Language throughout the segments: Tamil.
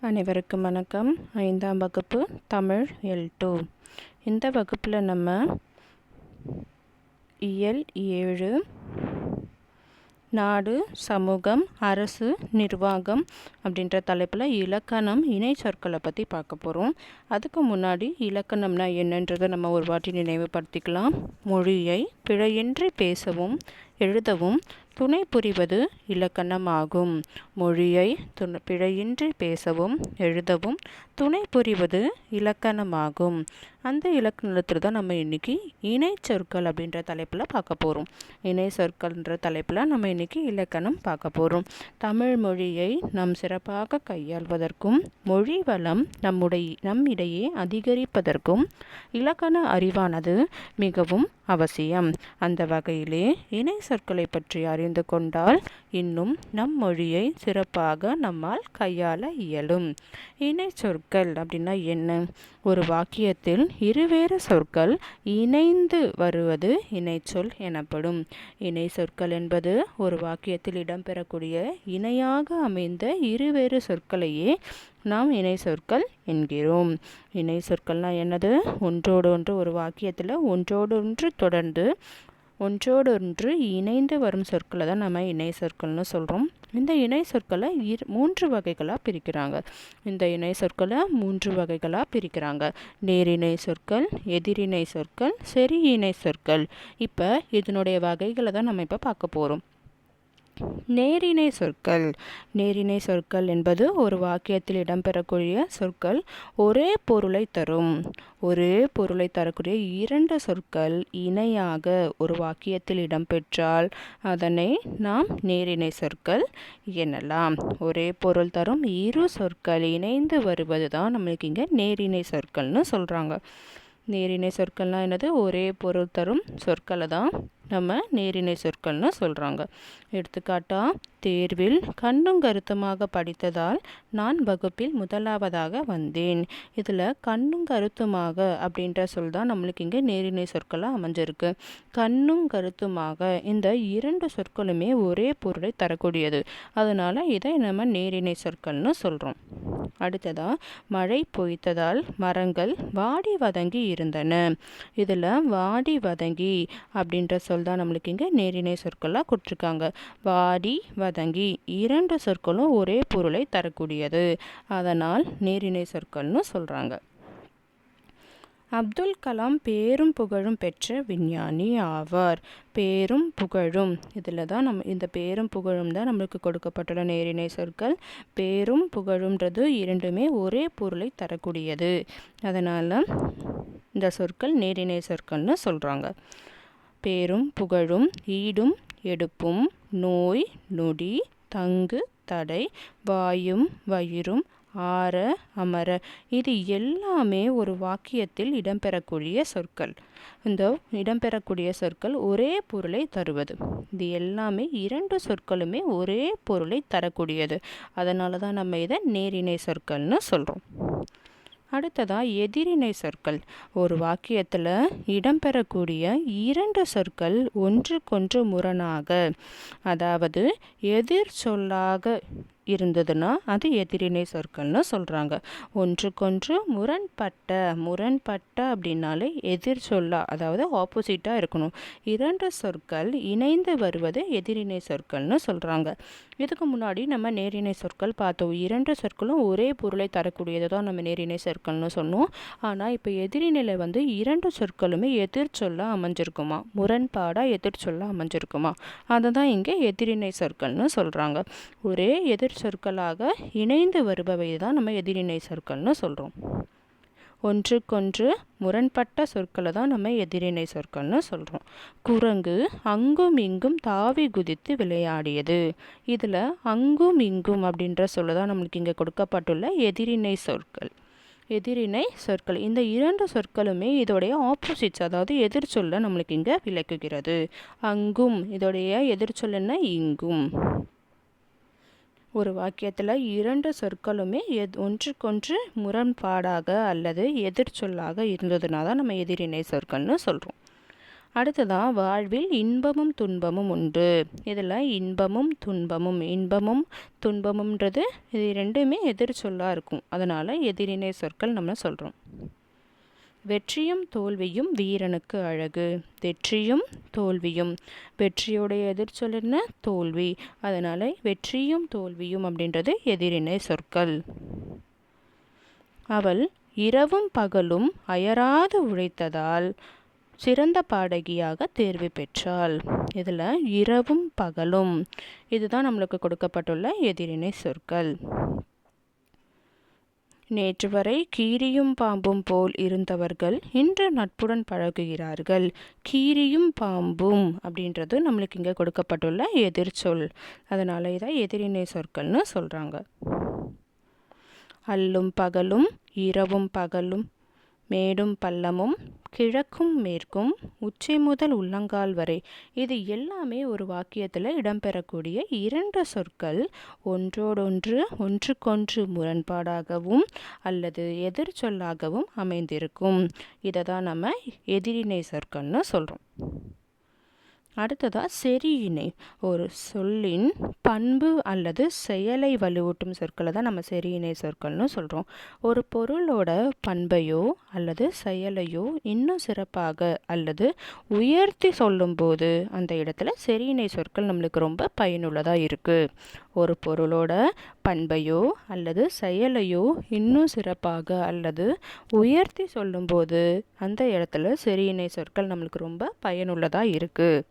அனைவருக்கும் வணக்கம். ஐந்தாம் வகுப்பு தமிழ் எல் டூ. இந்த வகுப்பில் நம்ம இயல் ஏழு நாடு சமூகம் அரசு நிர்வாகம் அப்படின்ற தலைப்பில் இலக்கணம் இணை சொற்களை பற்றி பார்க்க போகிறோம் அதுக்கு முன்னாடி இலக்கணம்னா என்னன்றதை நம்ம ஒரு வாட்டி நினைவுபடுத்திக்கலாம். மொழியை பிழையின்றி பேசவும் எழுதவும் துணை புரிவது இலக்கணமாகும். மொழியை துணை பிழையின்றி பேசவும் எழுதவும் துணை புரிவது இலக்கணமாகும். அந்த இலக்கணத்தில் தான் நம்ம இன்றைக்கி இணை சொற்கள் அப்படின்ற தலைப்பில் பார்க்க போகிறோம் இணை சொற்கள்ன்ற தலைப்பில் நம்ம இன்றைக்கி இலக்கணம் பார்க்க போகிறோம் தமிழ் மொழியை நாம் சிறப்பாக கையாள்வதற்கும் மொழி வளம் நம்முடைய நம்மிடையே அதிகரிப்பதற்கும் இலக்கண அறிவானது மிகவும் அவசியம். அந்த வகையிலே இணை சொற்களை பற்றி அறிந்து கொண்டால் இன்னும் நம் மொழியை சிறப்பாக நம்மால் கையாள இயலும். இணை சொற்கள் அப்படின்னா என்ன? ஒரு வாக்கியத்தில் இருவேறு சொற்கள் இணைந்து வருவது இணைச்சொல் எனப்படும். இணை சொற்கள் என்பது ஒரு வாக்கியத்தில் இடம்பெறக்கூடிய இணையாக அமைந்த இருவேறு சொற்களையே நாம் இணை சொற்கள் என்கிறோம். இணை சொற்கள்னால் என்னது? ஒன்றோடு ஒன்று ஒரு வாக்கியத்தில் ஒன்றோடு ஒன்று தொடர்ந்து ஒன்றோடொன்று இணைந்து வரும் சொற்களை தான் நம்ம இணை சொற்கள்னு சொல்கிறோம் இந்த இணை சொற்களை இரு மூன்று வகைகளாக பிரிக்கிறாங்க. இந்த இணை சொற்களை மூன்று வகைகளாக பிரிக்கிறாங்க. நேரிணை சொற்கள் எதிரிணை சொற்கள் சரி இணை சொற்கள். இப்போ இதனுடைய வகைகளை தான் நம்ம இப்போ பார்க்க போகிறோம் நேரிணை சொற்கள். நேரிணை சொற்கள் என்பது ஒரு வாக்கியத்தில் இடம்பெறக்கூடிய சொற்கள். ஒரே பொருளை தரும். ஒரே பொருளை தரக்கூடிய இரண்டு சொற்கள் இணையாக ஒரு வாக்கியத்தில் இடம்பெற்றால் அதனை நாம் நேரிணை சொற்கள் எனலாம். ஒரே பொருள் தரும் இரு சொற்கள் இணைந்து வருவது தான் நம்மளுக்கு இங்கே நேரிணை சொற்கள்னு சொல்கிறாங்க நேரிணை சொற்கள்னால் என்னது? ஒரே பொருள் தரும் சொற்களை தான் நம்ம நேரிணை சொற்கள்னு சொல்கிறாங்க எடுத்துக்காட்டாக தேர்வில் கண்ணும் கருத்துமாக படித்ததால் நான் வகுப்பில் முதலாவதாக வந்தேன். இதில் கண்ணும் கருத்துமாக அப்படின்ற சொல் தான் நம்மளுக்கு இங்கே நேரிணை சொற்களாக அமைஞ்சிருக்கு. கண்ணும் கருத்துமாக இந்த இரண்டு சொற்களுமே ஒரே பொருளை தரக்கூடியது. அதனால் இதை நம்ம நேரிணை சொற்கள்னு சொல்கிறோம் அடுத்ததாக மழை பொய்த்ததால் மரங்கள் வாடி வதங்கி இருந்தன. இதில் வாடி வதங்கி அப்படின்ற சொல் தான் நம்மளுக்கு இங்கே நேரிணை சொற்களாக கொடுத்துருக்காங்க. வாடி வதங்கி இரண்டு சொற்களும் ஒரே பொருளை தரக்கூடியது. அதனால் நேரிணை சொற்கள்னு சொல்கிறாங்க அப்துல் கலாம் பேரும் புகழும் பெற்ற விஞ்ஞானி ஆவார். பேரும் புகழும். இதில் தான் நம்ம இந்த பேரும் புகழும் தான் நம்மளுக்கு கொடுக்கப்பட்டுள்ள நேரிணை சொற்கள். பேரும் புகழுன்றது இரண்டுமே ஒரே பொருளை தரக்கூடியது. அதனால் இந்த சொற்கள் நேரிணை சொற்கள்னு சொல்கிறாங்க பேரும் புகழும் ஈடும் எடுப்பும் நோய் நொடி தங்கு தடை வாயும் வயிறும் ஆற அமர. இது எல்லாமே ஒரு வாக்கியத்தில் இடம்பெறக்கூடிய சொற்கள். இந்த இடம்பெறக்கூடிய சொற்கள் ஒரே பொருளை தருவது. இது எல்லாமே இரண்டு சொற்களுமே ஒரே பொருளை தரக்கூடியது. அதனால தான் நம்ம இதை நேரிணை சொற்கள்னு சொல்கிறோம் அடுத்ததாக எதிரிணை சொற்கள். ஒரு வாக்கியத்தில் இடம்பெறக்கூடிய இரண்டு சொற்கள் ஒன்றுக்கொன்று முரணாக. அதாவது எதிர் சொல்லாக இருந்ததுன்னா அது எதிரிணை சொற்கள்னு சொல்கிறாங்க ஒன்றுக்கொன்று முரண்பட்ட முரண்பட்ட அப்படின்னாலே எதிர் சொல்லா அதாவது ஆப்போசிட்டாக இருக்கணும். இரண்டு சொற்கள் இணைந்து வருவது எதிரிணை சொற்கள்னு சொல்கிறாங்க இதுக்கு முன்னாடி நம்ம நேரிணை சொற்கள் பார்த்தோம். இரண்டு சொற்களும் ஒரே பொருளை தரக்கூடியது தான் நம்ம நேரிணை சொற்கள்னு சொன்னோம். ஆனால் இப்போ எதிரிநிலை வந்து இரண்டு சொற்களுமே எதிர் சொல்லாக அமைஞ்சிருக்குமா? முரண்பாடாக எதிர் சொல்ல அமைஞ்சிருக்குமா? அதை தான் இங்கே எதிரிணை சொற்கள்னு சொல்கிறாங்க ஒரே எதிர் சொற்களாக இணைந்து வருபவை தான் நம்ம எதிரிணை சொற்கள்னு சொல்கிறோம் ஒன்றுக்கொன்று முரண்பட்ட சொற்களை தான் நம்ம எதிரிணை சொற்கள்னு சொல்கிறோம் குரங்கு அங்கும் இங்கும் தாவி குதித்து விளையாடியது. இதில் அங்கும் இங்கும் அப்படின்ற சொல்ல தான் நம்மளுக்கு இங்கே கொடுக்கப்பட்டுள்ள எதிரிணை சொற்கள். எதிரிணை சொற்கள். இந்த இரண்டு சொற்களுமே இதோடைய ஆப்போசிட்ஸ் அதாவது எதிர்ச்சொல்லை நம்மளுக்கு இங்கே விளக்குகிறது. அங்கும் இதோடைய எதிர்ச்சொல்லுன்னா இங்கும். ஒரு வாக்கியத்தில் இரண்டு சொற்களுமே எத் ஒன்றுக்கொன்று முரண்பாடாக அல்லது எதிர்ச்சொல்லாக இருந்ததுனா தான் நம்ம எதிரிணை சொற்கள்னு சொல்கிறோம் அடுத்ததான் வாழ்வில் இன்பமும் துன்பமும் உண்டு. இதில் இன்பமும் துன்பமும் இன்பமும் துன்பமும்ன்றது இது ரெண்டுமே எதிர் சொல்லாக இருக்கும். அதனால் எதிரினை சொற்கள் நம்ம சொல்கிறோம் வெற்றியும் தோல்வியும் வீரனுக்கு அழகு. வெற்றியும் தோல்வியும். வெற்றியோடைய எதிர்ச்சொல் என்ன? தோல்வி. அதனால் வெற்றியும் தோல்வியும் அப்படின்றது எதிரினை சொற்கள். அவள் இரவும் பகலும் அயராது உழைத்ததால் சிறந்த பாடகியாக தேர்வு பெற்றாள். இதில் இரவும் பகலும். இதுதான் நம்மளுக்கு கொடுக்கப்பட்டுள்ள எதிரினை சொற்கள். நேற்று வரை கீரியும் பாம்பும் போல் இருந்தவர்கள் இன்று நட்புடன் பழகுகிறார்கள். கீரியும் பாம்பும் அப்படின்றது நம்மளுக்கு இங்கே கொடுக்கப்பட்டுள்ள எதிர்ச்சொல் அதனால் இதை எதிரினை சொற்கள்னு சொல்கிறாங்க அல்லும் பகலும் இரவும் பகலும் மேடும் பள்ளமும் கிழக்கும் மேற்கும் உச்சி முதல் உள்ளங்கால் வரை. இது எல்லாமே ஒரு வாக்கியத்தில் இடம்பெறக்கூடிய இரண்டு சொற்கள். ஒன்றோடொன்று ஒன்றுக்கொன்று முரண்பாடாகவும் அல்லது எதிர்ச்சொல்லாகவும் அமைந்திருக்கும். இதை தான் நம்ம எதிரினை சொற்கள்னு சொல்கிறோம் அடுத்ததாக செரியினை. ஒரு சொல்லின் பண்பு அல்லது செயலை வலுவூட்டும் சொற்களை தான் நம்ம செரியினை சொற்கள்னு சொல்கிறோம் ஒரு பொருளோட பண்பையோ அல்லது செயலையோ இன்னும் சிறப்பாக அல்லது உயர்த்தி சொல்லும்போது அந்த இடத்துல செரியினை சொற்கள் நம்மளுக்கு ரொம்ப பயனுள்ளதாக இருக்குது ஒரு பொருளோட பண்பையோ அல்லது செயலையோ இன்னும் சிறப்பாக அல்லது உயர்த்தி சொல்லும்போது அந்த இடத்துல செரியினை சொற்கள் நம்மளுக்கு ரொம்ப பயனுள்ளதாக இருக்குது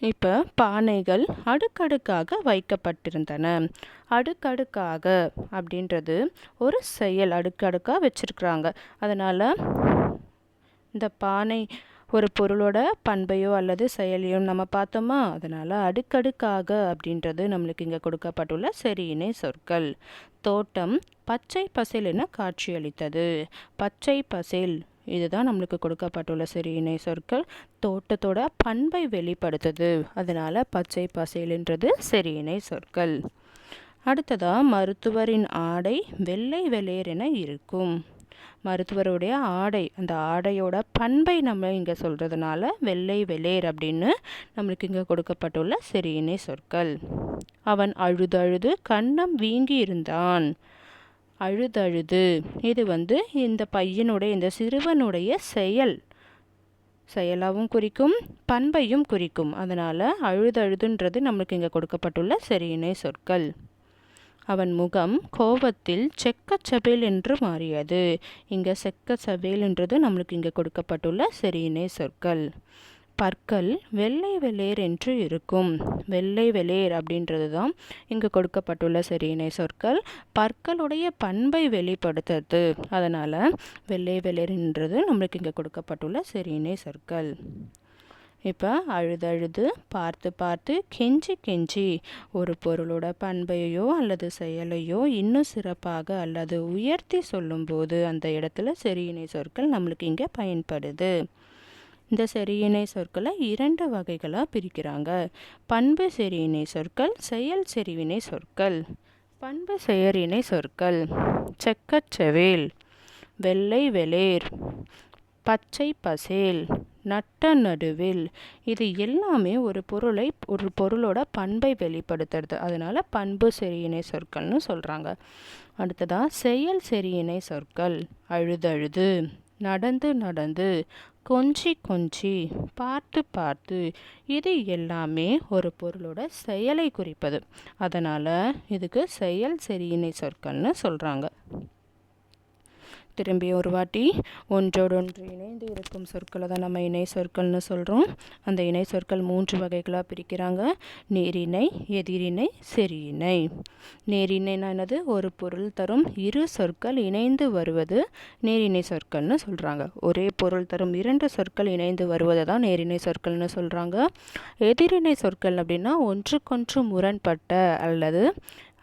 இப்போ பானைகள் அடுக்கடுக்காக வைக்கப்பட்டிருந்தன. அடுக்கடுக்காக அப்படின்றது ஒரு செயல். அடுக்கடுக்காக வச்சுருக்குறாங்க. அதனால் இந்த பானை ஒரு பொருளோட பண்பையோ அல்லது செயலையோ நம்ம பார்த்தோமா? அதனால் அடுக்கடுக்காக அப்படின்றது நம்மளுக்கு இங்கே கொடுக்கப்பட்டுள்ள சரியினை சொற்கள். தோட்டம் பச்சை பசேல் என காட்சியளித்தது. பச்சை பசேல் இதுதான் நம்மளுக்கு கொடுக்கப்பட்டுள்ள சரி இணை சொற்கள். தோட்டத்தோட பண்பை வெளிப்படுத்துது. அதனால் பச்சை பசேலுன்றது சரி இணை சொற்கள். அடுத்ததாக மருத்துவரின் ஆடை வெள்ளை வெளேர் என இருக்கும். மருத்துவருடைய ஆடை அந்த ஆடையோட பண்பை நம்ம இங்கே சொல்கிறதுனால வெள்ளை வெளேர் அப்படின்னு நம்மளுக்கு இங்கே கொடுக்கப்பட்டுள்ள சரியினை சொற்கள். அவன் அழுதழுது கண்ணம் வீங்கி இருந்தான் அழுதழுது. இது வந்து இந்த பையனுடைய இந்த சிறுவனுடைய செயல். செயலாகவும் குறிக்கும் பண்பையும் குறிக்கும். அதனால் அழுதழுதுன்றது நம்மளுக்கு இங்கே கொடுக்கப்பட்டுள்ள சரியினை சொற்கள். அவன் முகம் கோபத்தில் செக்கச்சபேல் என்று மாறியது. இங்கே செக்கச்சபேல் சபேல்ன்றது நம்மளுக்கு இங்கே கொடுக்கப்பட்டுள்ள சரியினை சொற்கள். பற்கள் வெள்ளை வெளேர் என்று இருக்கும். வெள்ளை வெளேர் அப்படின்றது தான் இங்கு கொடுக்கப்பட்டுள்ள சரியினை சொற்கள். பற்களுடைய பண்பை வெளிப்படுத்துறது அதனால் வெள்ளை வெளேர்ன்றது நம்மளுக்கு இங்கே கொடுக்கப்பட்டுள்ள சரியினை சொற்கள். இப்போ அழுதழுது பார்த்து பார்த்து கெஞ்சி கெஞ்சி ஒரு பொருளோட பண்பையோ அல்லது செயலையோ இன்னும் சிறப்பாக அல்லது உயர்த்தி சொல்லும்போது அந்த இடத்துல சரியினை சொற்கள் நம்மளுக்கு இங்கே பயன்படுது. இந்த செறியினை சொற்களை இரண்டு வகைகளாக பிரிக்கிறாங்க. பண்பு செறியினை சொற்கள் செயல் செறிவினை சொற்கள். பண்பு செயறினை சொற்கள். செக்கச்செவேல் வெள்ளை வெளேர். பச்சை பசேல். நட்ட நடுவில். இது எல்லாமே ஒரு பொருளை ஒரு பொருளோட பண்பை வெளிப்படுத்துறது. அதனால் பண்பு செரியினை சொற்கள்னு சொல்கிறாங்க அடுத்ததாக செயல் செரியினை சொற்கள். அழுதழுது. நடந்து நடந்து. கொஞ்சி கொஞ்சி பார்த்து பார்த்து இது எல்லாமே ஒரு பொருளோட செயலை குறிப்பது. அதனால் இதுக்கு செயல் சரியினை சொற்கள்னு சொல்கிறாங்க திரும்பி ஒரு வாட்டி ஒன்றோடொன்று இணைந்து இருக்கும் சொற்களை தான் நம்ம இணை சொற்கள்னு சொல்கிறோம் அந்த இணை சொற்கள் மூன்று வகைகளாக பிரிக்கிறாங்க. நேரிணை எதிரிணை செரியிணை நேரிணைனா என்னது? ஒரு பொருள் தரும் இரு சொற்கள் இணைந்து வருவது நேரிணை சொற்கள்னு சொல்கிறாங்க ஒரே பொருள் தரும் இரண்டு சொற்கள் இணைந்து வருவதை தான் நேரிணை சொற்கள்னு சொல்கிறாங்க எதிரிணை சொற்கள் அப்படின்னா ஒன்றுக்கொன்று முரண்பட்ட அல்லது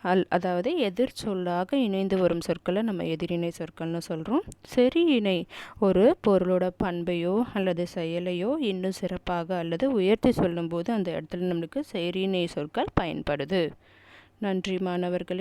அல் அதாவது எதிர் சொல்லாக இணைந்து வரும் சொற்களை நம்ம எதிரிணை சொற்கள்னு சொல்கிறோம் சரி இணை ஒரு பொருளோட பண்பையோ அல்லது செயலையோ இன்னும் சிறப்பாக அல்லது உயர்த்தி சொல்லும்போது அந்த இடத்துல நம்மளுக்கு சரியிணை சொற்கள் பயன்படுது. நன்றி மாணவர்களே.